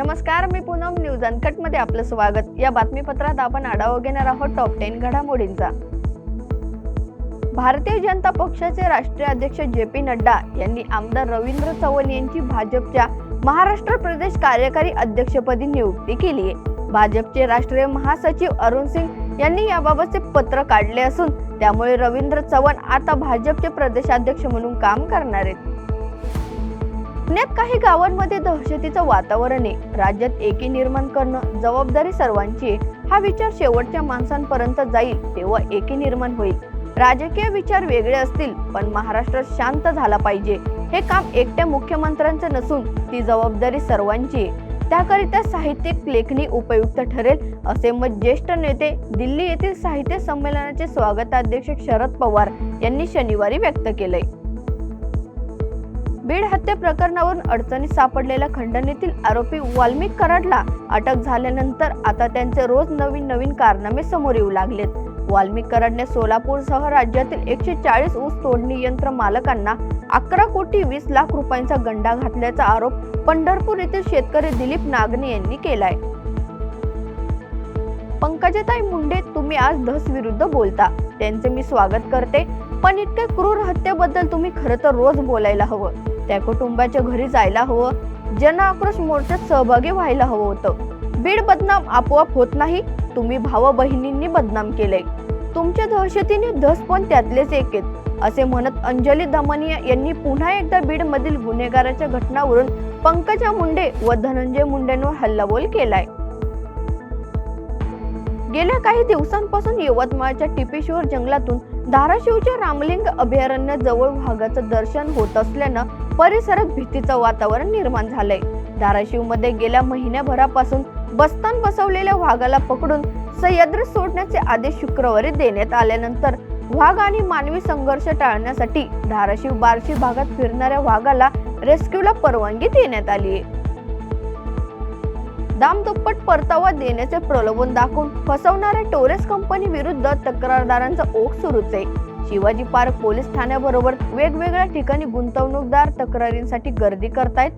नमस्कार मी पूनम न्यूज अनकटमध्ये आपलं स्वागत. या बातमीपत्रात आपण आढावा घेणार आहोत टॉप टेन घडामोडींचा. भारतीय जनता पक्षाचे राष्ट्रीय अध्यक्ष जे पी नड्डा यांनी आमदार रवींद्र चव्हाण यांची भाजपच्या महाराष्ट्र प्रदेश कार्यकारी अध्यक्षपदी नियुक्ती केली आहे. भाजपचे राष्ट्रीय महासचिव अरुण सिंग यांनी याबाबतचे पत्र काढले असून त्यामुळे रवींद्र चव्हाण आता भाजपचे प्रदेशाध्यक्ष म्हणून काम करणार आहेत. पुण्यात काही गावांमध्ये दहशतीचं वातावरण आहे. राज्यात एकी निर्माण करणं जबाबदारी सर्वांची हा विचार शेवटच्या माणसांपर्यंत जाईल तेव्हा एकी निर्माण होईल. राजकीय विचार वेगळे असतील पण महाराष्ट्र शांत झाला पाहिजे. हे काम एकट्या मुख्यमंत्र्यांचं नसून ती जबाबदारी सर्वांची त्याकरिता साहित्यिक लेखणी उपयुक्त ठरेल असे मत ज्येष्ठ नेते दिल्ली येथील साहित्य संमेलनाचे स्वागताध्यक्ष शरद पवार यांनी शनिवारी व्यक्त केलंय. बीड हत्या प्रकरणावरून अडचणीत सापडलेल्या खंडणीतील आरोपी वाल्मिक कराडला अटक झाल्यानंतर आता त्यांचे रोज नवीन नवीन कारनामे समोर येऊ लागलेत. वाल्मिक कराडने सोलापूरसह राज्यातील एकशे चाळीस ऊस तोडणी यंत्र मालकांना अकरा कोटी वीस लाख रुपयांचा गंडा घातल्याचा आरोप पंढरपूर येथील शेतकरी दिलीप नागने यांनी केलाय. पंकजाताई मुंडे तुम्ही आज धस विरुद्ध बोलता. त्यांचे मी स्वागत करते. पण इतक्या क्रूर हत्येबद्दल तुम्ही खरं तर रोज बोलायला हवं. त्या कुटुंबाच्या घरी जायला हवं. जन आक्रोश मोर्चात सहभागी व्हायला हवं होतं. बीड बदनाम आपोआप होत नाही तुम्ही भाव बहिणींनी बदनाम केलंय. तुमच्या दहशतीने धस पण त्यातलेच एक आहेत असे म्हणत अंजली दमनिया यांनी पुन्हा एकदा बीड मधील गुन्हेगाराच्या घटनावरून पंकजा मुंडे व धनंजय मुंडेंवर हल्लाबोल केलाय. गेल्या काही दिवसांपासून यवतमाळच्या टिपेश्वर जंगलातून धाराशिवच्या रामलिंग अभयारण्य जवळ भागाचं दर्शन होत असल्यानं परिसरात भीतीचं वातावरण निर्माण झालंय. धाराशिवमध्ये गेल्या महिन्याभरापासून बस्तान बसवलेल्या वाघाला पकडून सह्याद्री सोडण्याचे आदेश शुक्रवारी देण्यात आल्यानंतर वाघ आणि मानवी संघर्ष टाळण्यासाठी धाराशिव बार्शी भागात फिरणाऱ्या वाघाला रेस्क्यूला परवानगी देण्यात आली आहे दामदुप्पट परतावा देण्याचे प्रलोभन दाखवून फसवणाऱ्या टोरेस कंपनी विरुद्ध तक्रारदारांचा ओघ सुरूच आहे. शिवाजी पार्क पोलीस ठाण्याबरोबर वेगवेगळ्या ठिकाणी गुंतवणूकदार तक्रारींसाठी गर्दी करतायत.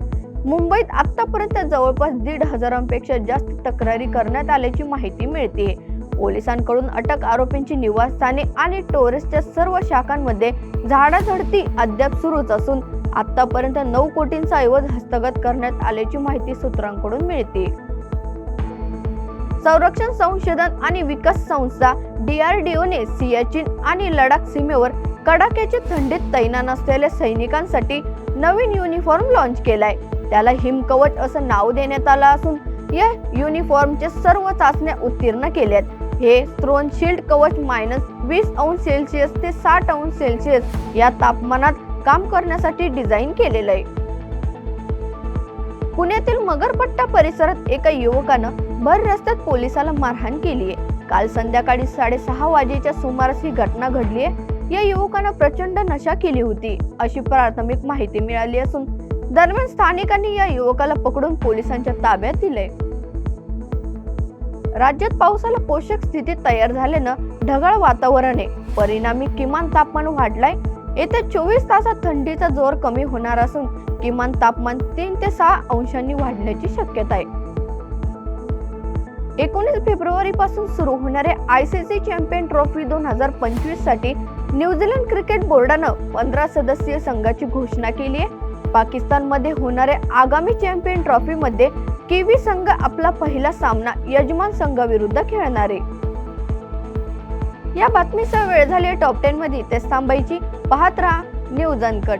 मुंबईत आतापर्यंत जवळपास दीड हजारांपेक्षा जास्त तक्रारी करण्यात आल्याची माहिती मिळते पोलिसांकडून अटक आरोपींची निवासस्थाने आणि टोरेसच्या सर्व शाखांमध्ये झाडाझडती अद्याप सुरूच असून आतापर्यंत नऊ कोटींचा ऐवज हस्तगत करण्यात आल्याची माहिती सूत्रांकडून मिळते संरक्षण संशोधन आणि विकास संस्था डीआरडीओने सियाचीन आणि लडाख सीमेवर कडाक्याची थंडीत तैनात असलेल्या सैनिकांसाठी नवीन युनिफॉर्म लॉन्च केलाय. त्याला हिमकवच असं नाव देण्यात आलं असून या युनिफॉर्मचे सर्व चाचण्या उत्तीर्ण केल्यात. हे स्त्रोन शिल्ड कवच मायनस वीस अंश सेल्सिअस ते साठ अंश सेल्सिअस या तापमानात काम करण्यासाठी डिझाईन केलेलं आहे. पुण्यातील मगरपट्टा परिसरात एका युवकानं भर रस्त्यात पोलिसाला मारहाण केली आहे. काल संध्याकाळी साडेसहा वाजेच्या सुमारास ही घटना घडली आहे. या युवकानं प्रचंड नशा केली होती अशी प्राथमिक माहिती मिळाली असून दरम्यान स्थानिकांनी या युवकाला पकडून पोलिसांच्या ताब्यात दिले राज्यात पावसाला पोषक स्थितीत तयार झाल्यानं ढगाळ वातावरण आहे. परिणामी किमान तापमान वाढलाय. येत्या चोवीस तासात थंडीचा जोर कमी होणार असून किमान तापमान तीन ते सहा अंशांनी वाढण्याची शक्यता आहे. एकोणीस फेब्रुवारी पासून सुरू होणाऱ्या I C C champion trophy दोन हजार पंचवीससाठी न्यूझीलंड क्रिकेट बोर्डानं पंधरा सदस्यीय संघाची घोषणा केली आहे. पाकिस्तानमध्ये होणाऱ्या आगामी चॅम्पियन ट्रॉफी मध्ये किवी संघ आपला पहिला सामना यजमान संघाविरुद्ध खेळणार आहे. या बातमीचा वेळ झाली टॉप टेन मध्ये तेच थांबायची. पाहत राहा न्यूज अनकट.